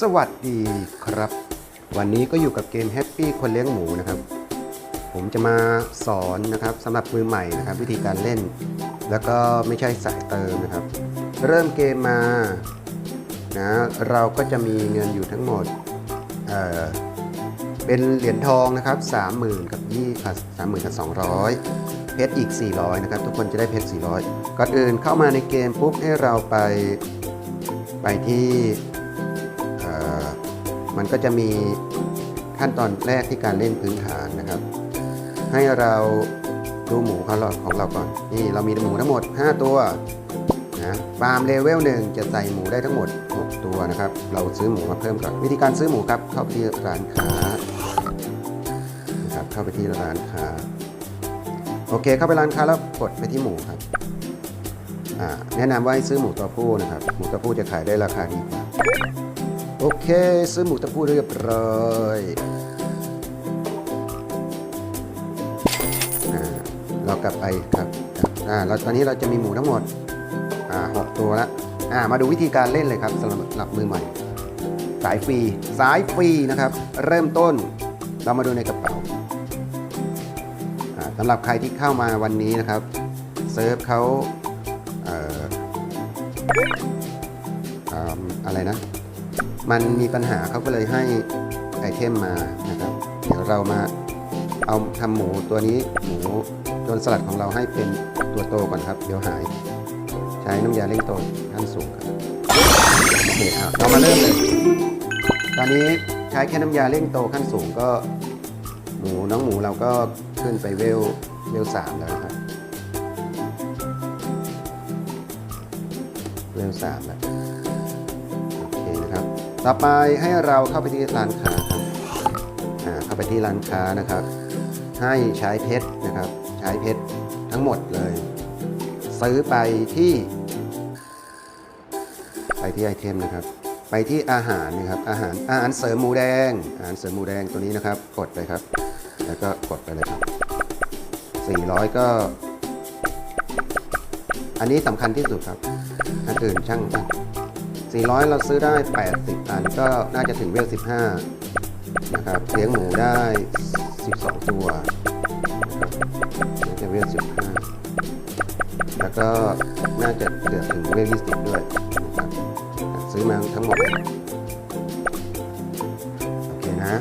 สวัสดีครับ วันนี้ก็อยู่กับเกม Happy คนเลี้ยงหมูนะครับ ผมจะมาสอนนะครับสำหรับมือใหม่นะครับ วิธีการเล่น แล้วก็ไม่ใช่สายเติมนะครับ เริ่มเกมมานะเราก็จะมีเงินอยู่ทั้งหมดเออเป็นเหรียญทองนะครับ30,000กับ20 30,000กับ200เพชรอีก 400 นะครับ ทุกคนจะได้เพชร 400 ก่อนอื่นเข้ามาในเกมปุ๊บให้เราไปไปที่ มันก็จะมีขั้นตอนแรกที่การเล่นพื้นฐานนะครับ ให้เราดูหมูของเราของเราก่อน นี่เรามีหมูทั้งหมด 5 ตัวนะฟาร์มเลเวลหนึ่งจะใส่หมูได้ทั้งหมด 6 ตัวนะครับ เราซื้อหมูมาเพิ่มก่อนวิธีการซื้อหมูครับเข้าไปที่ร้านค้านะครับเข้าไปที่ร้านค้าโอเค เข้าไปร้านค้าแล้วกดไปที่หมูครับแนะนำว่าให้ซื้อหมูตัวผู้นะครับ หมูตัวผู้จะขายได้ราคาดีกว่า โอเค ซื้อหมูตัวผู้เรียบร้อยเรากลับไปครับอ่าเราตอนนี้เราจะมีหมูทั้งหมดอ่าหกตัวล้วอ่ามาดูวิธีการเล่นเลยครับสำหรับมือใหม่ สายฟรีสายฟรีนะครับ เริ่มต้นเรามาดูในกระเป๋าอ่าสำหรับใครที่เข้ามาวันนี้นะครับเซิร์ฟเขาเอ่ออ่าอะไรนะ มันมีปัญหาเขาก็เลยให้ไอเทมมานะครับ เดี๋ยวเรามาเอาทำหมูตัวนี้หมูโจนสลัดของเราให้เป็นตัวโตก่อนครับ เดี๋ยวหาย ใช้น้ำยาเร่งโตขั้นสูงครับโอเคอะเรามาเริ่มเลย ตอนนี้ใช้แค่น้ำยาเร่งโตขั้นสูงก็ หมูน้องหมูเราก็ขึ้นไปเวลเวลสามแล้วนะครับเวลสามแล้ว ต่อไปให้เราเข้าไปที่ร้านค้าครับเข้าไปที่ร้านค้านะครับ ให้ใช้เพชรนะครับ ใช้เพชรทั้งหมดเลย ซื้อไปที่ ไปที่ไอเทมนะครับ ไปที่อาหารนะครับ อาหารอาหารเสริมหมูแดง อาหารเสริมหมูแดงตัวนี้นะครับ กดไปครับ แล้วก็กดไปเลยครับ 400 ก็อันนี้สำคัญที่สุดครับอันอื่นช่างมัน 400 เราซื้อได้ 80อันก็น่าจะถึงเวล 15 นะครับเลี้ยงหมูได้ 12 ตัวนะครับน่าจะเวล 15 แล้วก็น่าจะเกือบถึงเวล 20 ด้วยนะครับซื้อมาทั้งหมด โอเคนะ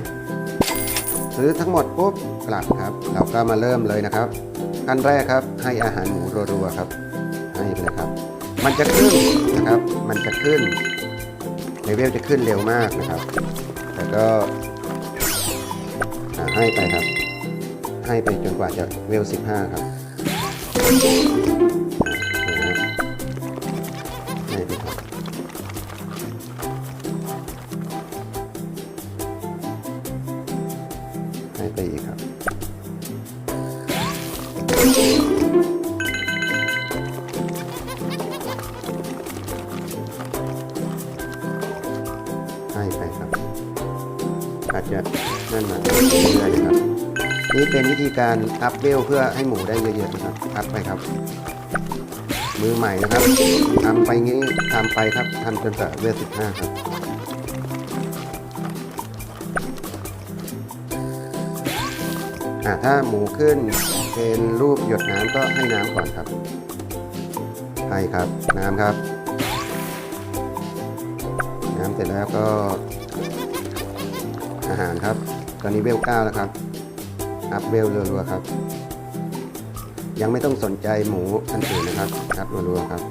ซื้อทั้งหมดปุ๊บกลับครับ เราก็มาเริ่มเลยนะครับ ขั้นแรกครับให้อาหารหมูรัวๆครับ มันจะขึ้นนะครับ มันจะขึ้นเลเวลจะขึ้นเร็วมากนะครับ แต่ก็ให้ไปครับ ให้ไปจนกว่าจะเวล 15 ครับ นี่เป็นวิธีการอัพเวลเพื่อให้หมูได้เยอะๆนะครับอัพไปครับ มือใหม่นะครับทำไปงี้ทำไปครับทำจนกว่าเวล15ครับถ้าหมูขึ้นเป็นรูปหยดน้ำก็ให้น้ำก่อนครับให้ครับน้ำครับ น้ำเสร็จแล้วก็อาหารครับ ตอนนี้เวลเก้าแล้วครับ อัพเวลรัวๆครับ ยังไม่ต้องสนใจหมูอันอื่นนะครับอัพรัวๆครับ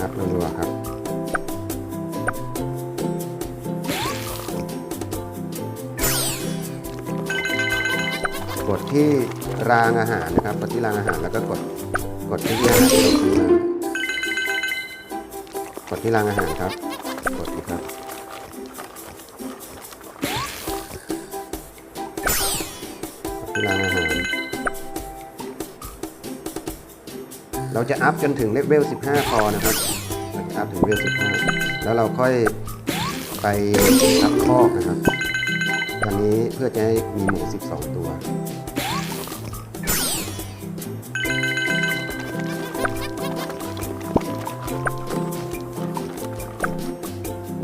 อัพรัวๆครับกดที่รางอาหารนะครับ กดที่รางอาหารแล้วก็กดกดที่อาหารที่เราซื้อมากดที่รางอาหารครับ รางอาหาร เราจะอัพจนถึงเลเวล 15 พอนะครับเราจะอัพถึงเลเวล 15 แล้วเราค่อยไปซักคอกนะครับตอนนี้เพื่อจะให้มีหมู 12 ตัว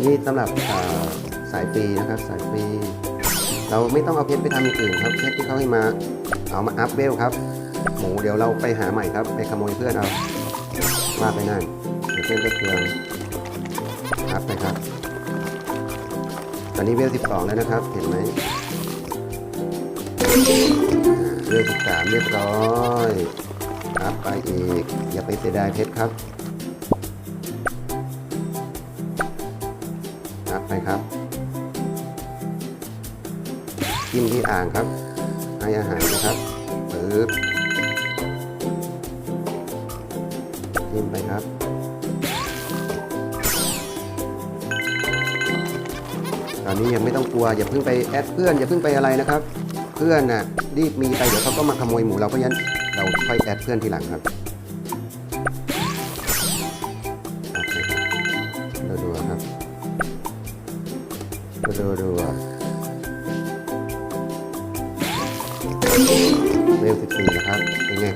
นี่สำหรับสายปีนะครับสายปี เราไม่ต้องเอาเพชรไปทำอย่างอื่นครับเพชรที่เขาให้มาเอามาอัพเวลครับหมูเดี๋ยวเราไปหาใหม่ครับ ไปขโมยเพื่อนเอาว่าไปนั่นเดี๋ยวเพื่อนก็เครืองอัพไปครับ ตอนนี้เวล 12 แล้วนะครับ เห็นไหมเวล 13 เรียบร้อยอัพไปอีก อย่าไปเสียดายเพชรครับ จิ้มที่อ่างครับ ให้อาหารนะครับปึ๊บจิ้มไปครับตอนนี้ยังไม่ต้องกลัวอย่าเพิ่งไปแอดเพื่อนอย่าเพิ่งไปอะไรนะครับ เพื่อนน่ะรีบมีไปเดี๋ยวเขาก็มาขโมยหมูเราเพราะฉะนั้นเราค่อยแอดเพื่อนทีหลังครับ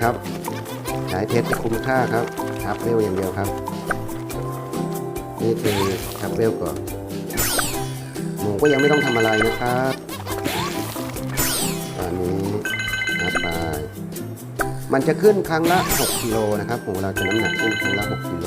ครับสายเพชรที่คุ้มค่าครับทับเวลอย่างเดียวครับ นี่คือทับเวลก่อนหมูก็ยังไม่ต้องทำอะไรนะครับตอนนี้นับไปมันจะขึ้นครั้งละ 6กิโลนะครับหมูเราจะน้ำหนักขึ้นครั้งละ 6กิโล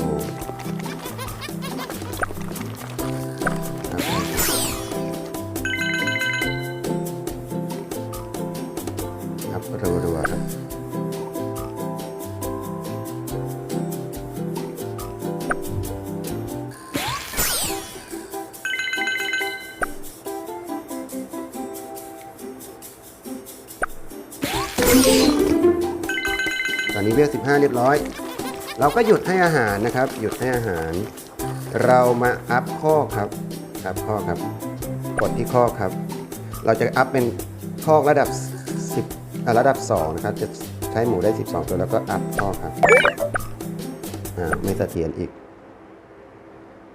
เวล 15 เรียบร้อย เราก็หยุดให้อาหารนะครับ หยุดให้อาหาร เรามาอัพข้อครับอัพข้อครับ กดที่ข้อครับ เราจะอัพเป็นข้อระดับ 10 ระดับ 2 นะครับ จะใช้หมูได้ 12 ตัวแล้วก็อัพข้อครับอ่าไม่เสถียรอีก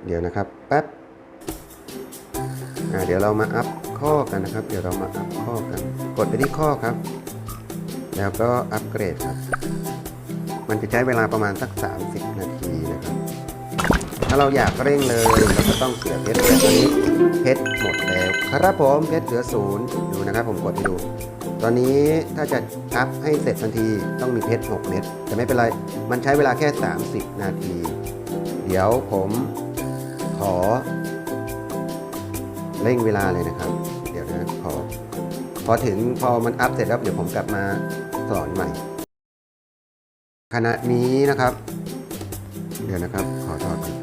เดี๋ยวนะครับ แป๊บอ่าเดี๋ยวเรามาอัพข้อกันนะครับ เดี๋ยวเรามาอัพข้อกัน กดไปที่ข้อครับ แล้วก็อัปเกรดครับ มันจะใช้เวลาประมาณสัก 30 นาทีนะครับ ถ้าเราอยากเร่งเลยเราก็ต้องเสียเพชรแต่ตอนนี้เพชรหมดแล้วครับผมเพชรเหลือศูนย์ดูนะครับ ผมกดให้ดู ตอนนี้ถ้าจะอัพให้เสร็จทันทีต้องมีเพชร6เม็ดแต่ไม่เป็นไร มันใช้เวลาแค่ 30 นาที เดี๋ยวผมขอ เร่งเวลาเลยนะครับ เดี๋ยวนะขอพอถึงพอมันอัพเสร็จแล้วเดี๋ยวผมกลับมาสอนใหม่ ขณะนี้นะครับ เดี๋ยวนะครับขอโทษก่อน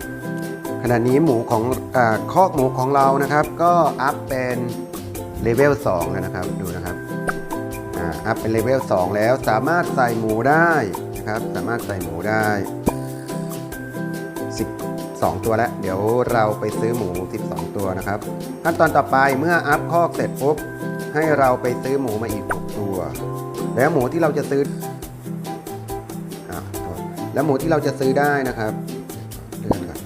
ขณะนี้หมูของอาคอกหมูของเรานะครับ ก็อัพเป็นเลเวล2แล้วนะครับดูนะครับอ่าอัพเป็นเลเวล2แล้วสามารถใส่หมูได้นะครับสามารถใส่หมูได้ 12 ตัวแล้วเดี๋ยวเราไปซื้อหมู 12 ตัวนะครับ ขั้นตอนต่อไปเมื่ออัพคอกเสร็จปุ๊บให้เราไปซื้อหมูมาอีก 6 ตัว แล้วหมูที่เราจะซื้อ แล้วหมูที่เราจะซื้อได้นะครับเลื่อนก่อน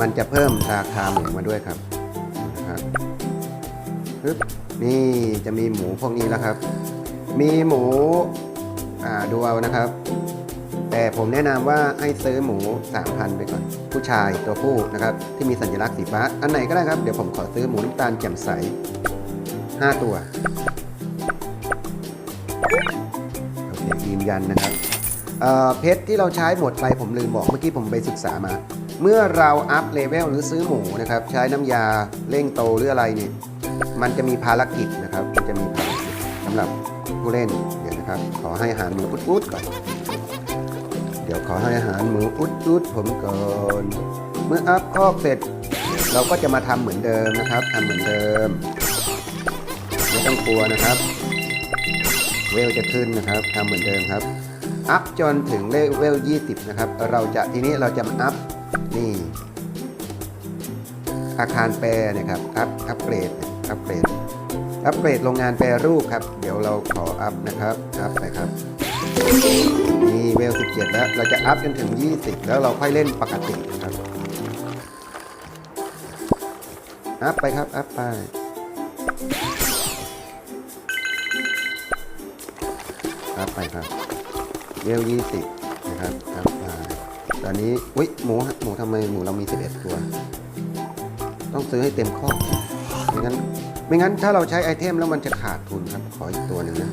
มันจะเพิ่มราคาหมูมาด้วยครับนะครับปึ๊บนี่จะมีหมูพวกนี้แล้วครับ มีหมูอ่าดูเอานะครับ แต่ผมแนะนำว่าให้ซื้อหมู 3,000 ไปก่อน ผู้ชายตัวผู้นะครับ ที่มีสัญลักษณ์สีฟ้า อันไหนก็ได้ครับ เดี๋ยวผมขอซื้อหมูน้ำตาลแจ่มใส 5 ตัว โอเคยืนยันนะครับ เพชรที่เราใช้หมดไปผมลืมบอกเมื่อกี้ผมไปศึกษามา เมื่อเราอัพเลเวลหรือซื้อหมูนะครับใช้น้ำยาเร่งโตหรืออะไรเนี่ยมันจะมีภารกิจนะครับมันจะมีภารกิจสำหรับผู้เล่นเดี๋ยวนะครับ ขอให้อาหารหมูอุดๆก่อนเดี๋ยวขอให้อาหารหมูอุดๆผมก่อนเมื่ออัพคอกเสร็จ เราก็จะมาทำเหมือนเดิมนะครับทำเหมือนเดิมไม่ต้องกลัวนะครับ เวลจะขึ้นนะครับทำเหมือนเดิมครับ อัพจนถึงเลเวล 20 นะครับ เราจะทีนี้เราจะมาอัพนี่อาคารแปรนะครับ อัพอัพเกรดอัพเกรดอัพเกรดโรงงานแปรรูปครับ เดี๋ยวเราขออัพนะครับ อัพไปครับ นี่เวล 17 แล้ว เราจะอัพจนถึง 20 แล้วเราค่อยเล่นปกตินะครับ อัพไปครับ อัพไปครับไปครับ เวลยี่สิบนะครับครับตอนนี้อุ้ยหมูหมูทำไมหมูเรามี 11 ตัว ต้องซื้อให้เต็มข้อไม่งั้นไม่งั้นถ้าเราใช้ไอเทมแล้วมันจะขาดทุนครับ ขออีกตัวหนึ่งนะ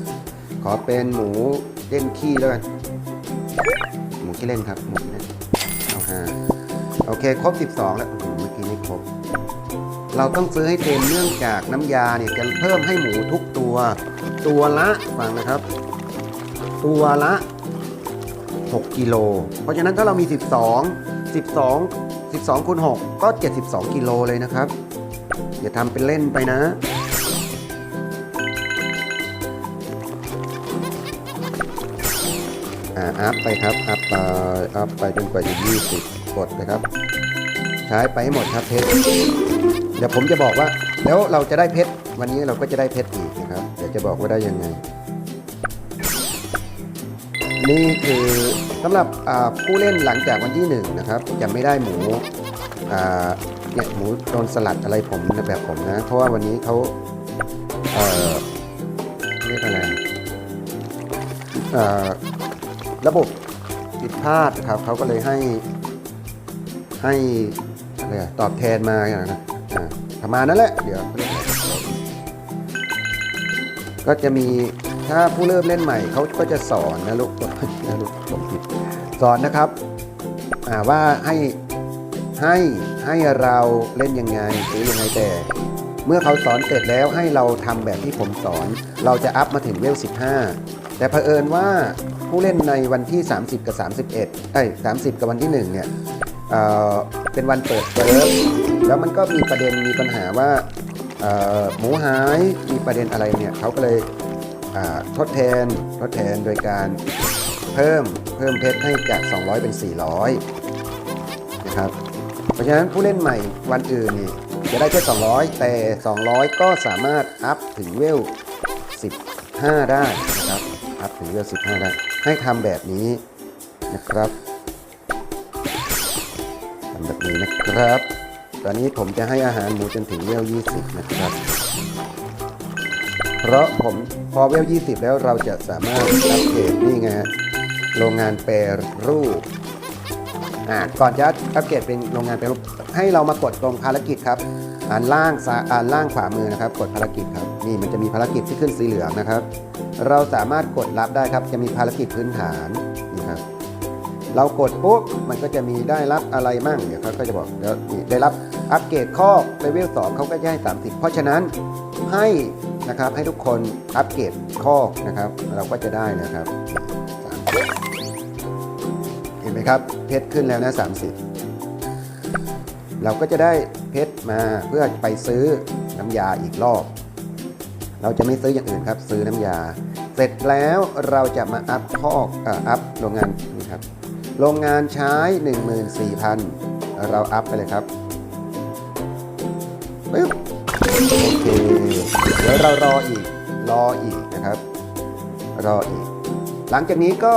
ขอเป็นหมูเล่นขี้แล้วกันหมูขี้เล่นครับหมูเล่นเอาห้าโอเค ครบ 12 แล้วหือเมื่อกี้ไม่ครบ เราต้องซื้อให้เต็มเนื่องจากน้ำยาเนี่ยจะเพิ่มให้หมูทุกตัว ตัวละฟังนะครับ ตัวละ 6กิโลเพราะฉะนั้นถ้าเรามี 12 12 12คูณ6ก็ 72กิโลเลยนะครับ อย่าทำเป็นเล่นไปนะอ่าอัพไปครับ อัพไปอัพไปจนกว่าจะ20 กดนะครับ ใช้ไปให้หมดครับเพชร เดี๋ยวผมจะบอกว่า แล้วเราจะได้เพชร วันนี้เราก็จะได้เพชรอีกนะครับ เดี๋ยวจะบอกว่าได้ยังไง นี่คือสำหรับผู้เล่นหลังจากวันที่หนึ่งนะครับจะไม่ได้หมูเนี่ยหมูโดนสลัดอะไรผมนะแบบผมนะ เพราะว่าวันนี้เขาเอ่อเรียกอะไรระบบผิดพลาดครับเขาก็เลยให้ให้อะไรตอบแทนมาอย่างนะประมาณนั้นแหละ เดี๋ยว ก็จะมี ถ้าผู้เริ่มเล่นใหม่เขาก็จะสอนนะลูกนะลูกผมผิดสอนนะครับว่าให้ให้ให้เราเล่นยังไงหรือยังไงแต่เมื่อเขาสอนเสร็จแล้วให้เราทำแบบที่ผมสอน เราจะอัพมาถึงเวล 15 แต่เผอิญว่าผู้เล่นในวันที่ 30 กับ 31 เอ้ย 30 กับวันที่ 1 เนี่ยเอ่อเป็นวันเปิดเซิร์ฟแล้วมันก็มีประเด็นมีปัญหาว่าหมูหายมีประเด็นอะไรเนี่ยเขาก็เลย ทดแทนทดแทนโดยการเพิ่มเพิ่มเพชรให้จาก 200 เป็น 400 นะครับ เพราะฉะนั้นผู้เล่นใหม่วันอื่นนี่จะได้แค่ 200 แต่ 200 ก็สามารถอัพถึงเวล 15 ได้นะครับ อัพถึงเวล 15 ได้ ให้ทำแบบนี้นะครับทำแบบนี้นะครับ ตอนนี้ผมจะให้อาหารหมูจนถึงเวล 20 นะครับ เพราะผมพอเวล 20 แล้วเราจะสามารถอัปเกรดนี่ไงฮะโรงงานแปรรูปอ่าก่อนจะอัปเกรดเป็นโรงงานแปรรูปให้เรามากดตรงภารกิจครับอ่านล่างซ้ายอ่านล่างขวามือนะครับ กดภารกิจครับนี่มันจะมีภารกิจที่ขึ้นสีเหลืองนะครับ เราสามารถกดรับได้ครับ จะมีภารกิจพื้นฐานนี่ครับเรากดปุ๊บมันก็จะมีได้รับอะไรมั่งเดี๋ยวเขาก็จะบอกเดี๋ยวนี่ได้รับอัปเกรดข้อเลเวล2เขาก็จะให้ 30 เพราะฉะนั้นให้ นะครับ ให้ทุกคนอัปเกรดข้อนะครับ เราก็จะได้นะครับเห็นไหมครับ เพชรขึ้นแล้วนะ 30 เราก็จะได้เพชรมาเพื่อไปซื้อน้ำยาอีกรอบ เราจะไม่ซื้ออย่างอื่นครับ ซื้อน้ำยา เสร็จแล้วเราจะมาอัพคออ่ออัพโรงงานนี่ครับโรงงานใช้ 14,000 เราอัพไปเลยครับปึ๊บโอเค เดี๋ยวเรารออีกรออีกนะครับ รออีก หลังจากนี้ก็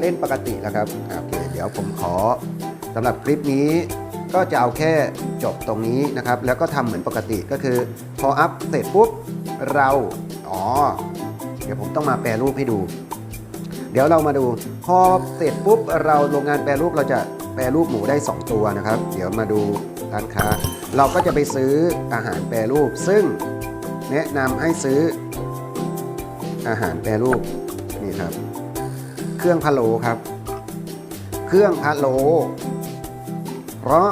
เล่นปกติแล้วครับโอเคเดี๋ยวผมขอสำหรับคลิปนี้ก็จะเอาแค่จบตรงนี้นะครับ แล้วก็ทำเหมือนปกติก็คือพออัพเสร็จปุ๊บเราอ๋อเดี๋ยวผมต้องมาแปลรูปให้ดู เดี๋ยวเรามาดู พอเสร็จปุ๊บเราโรงงานแปรรูปเราจะแปรรูปหมูได้ 2 ตัวนะครับ เดี๋ยวมาดูร้านค้า เราก็จะไปซื้ออาหารแปรรูปซึ่ง แนะนำให้ซื้ออาหารแปรรูปนี่ครับ เครื่องพะโล้ครับ เครื่องพะโล้เพราะ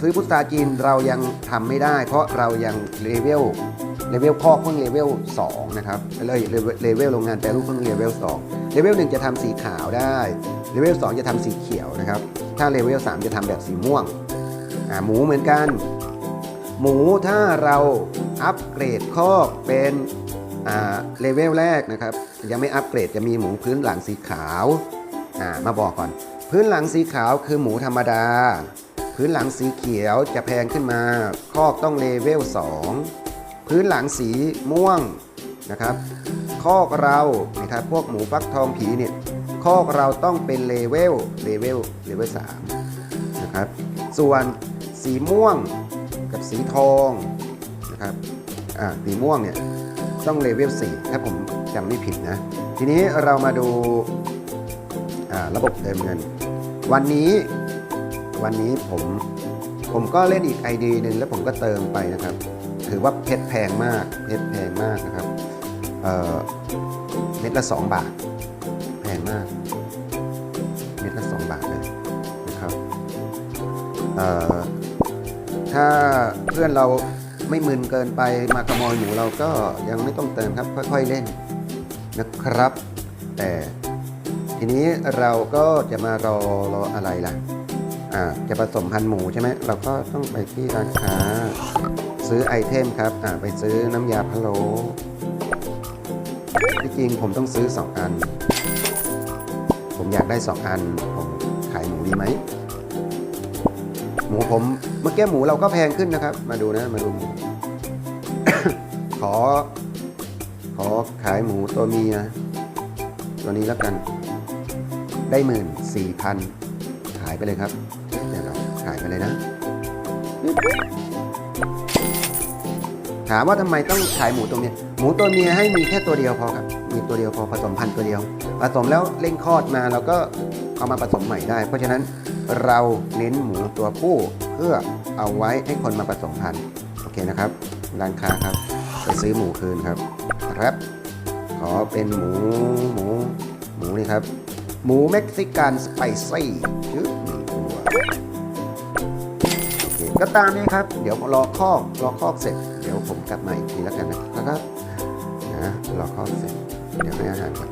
ซื้อพุทราจีนเรายังทำไม่ได้ เพราะเรายังเลเวลเลเวลคอกเพิ่งเลเวล2นะครับเลยเลเวลโรงงานแปรรูปเพิ่งเลเวล2เลเวล1จะทำสีขาวได้เลเวล2จะทำสีเขียวนะครับ ถ้าเลเวล3จะทำแบบสีม่วงหมูเหมือนกัน หมูถ้าเรา อัปเกรดคอกเป็นเลเวลแรกนะครับ ยังไม่อัปเกรดจะมีหมูพื้นหลังสีขาวามาบอกก่อน พื้นหลังสีขาวคือหมูธรรมดา พื้นหลังสีเขียวจะแพงขึ้นมา คอกต้องเลเวล 2 พื้นหลังสีม่วงนะครับคอกเรานะครับพวกหมูฟักทองผีเนี่ยคอกเราต้องเป็นเลเวลเลเวลเลเวล3นะครับส่วนสีม่วงกับสีทองนะครับ สีม่วงเนี่ยต้องเลเวล4ถ้าผมจำไม่ผิดนะ ทีนี้เรามาดูาระบบเติมเงิน วันนี้วันนี้ผมผมก็เล่นอีก ID หนึ่งแล้วผมก็เติมไปนะครับ ถือว่าเพชรแพงมากเพชรแพงมากนะครับเม็ดละ 2 บาท แพงมาก เม็ดละ 2 บาทเลยนะครับถ้าเพื่อนเรา ไม่มึนเกินไปมาขโมยหมูเราก็ยังไม่ต้องเติมครับ ค่อยๆเล่นนะครับ แต่ทีนี้เราก็จะมารอรออะไรล่ะอ่าจะผสมพันธุ์หมูใช่ไหมเราก็ต้องไปที่ร้านค้า ซื้อไอเทมครับอ่าไปซื้อน้ำยาพะโล้ที่จริงผมต้องซื้อ 2 อัน ผมอยากได้ 2 อัน ผมขายหมูดีไหม หมูผมเมื่อกี้หมูเราก็แพงขึ้นนะครับ มาดูนะ มาดูหมู ขอ ขอขายหมูตัวเมีย ตัวนี้แล้วกัน ได้หมื่นสี่พันขายไปเลยครับเดี๋ยวเราขายไปเลยนะ ถามว่าทำไมต้องขายหมูตัวเมีย หมูตัวเมียให้มีแค่ตัวเดียวพอครับ มีตัวเดียวพอผสมพันธุ์ตัวเดียว ผสมแล้วเร่งคลอดมาเราก็เอามาผสมใหม่ได้ เพราะฉะนั้นเราเน้นหมูตัวผู้เพื่อเอาไว้ให้คนมาผสมพันธุ์ โอเคนะครับร้านค้าครับ จะซื้อหมูคืนครับครับ ขอเป็นหมูหมูหมูนี่ครับ หมูเม็กซิกันสไปซี่ชื่อหนึ่งตัวโอเคก็ตามนี้ครับ เดี๋ยวรอคอกรอคอกเสร็จ เดี๋ยวผมกลับมาอีกทีแล้วกันนะครับนะรอคอกเสร็จ เดี๋ยวให้อาหารก่อน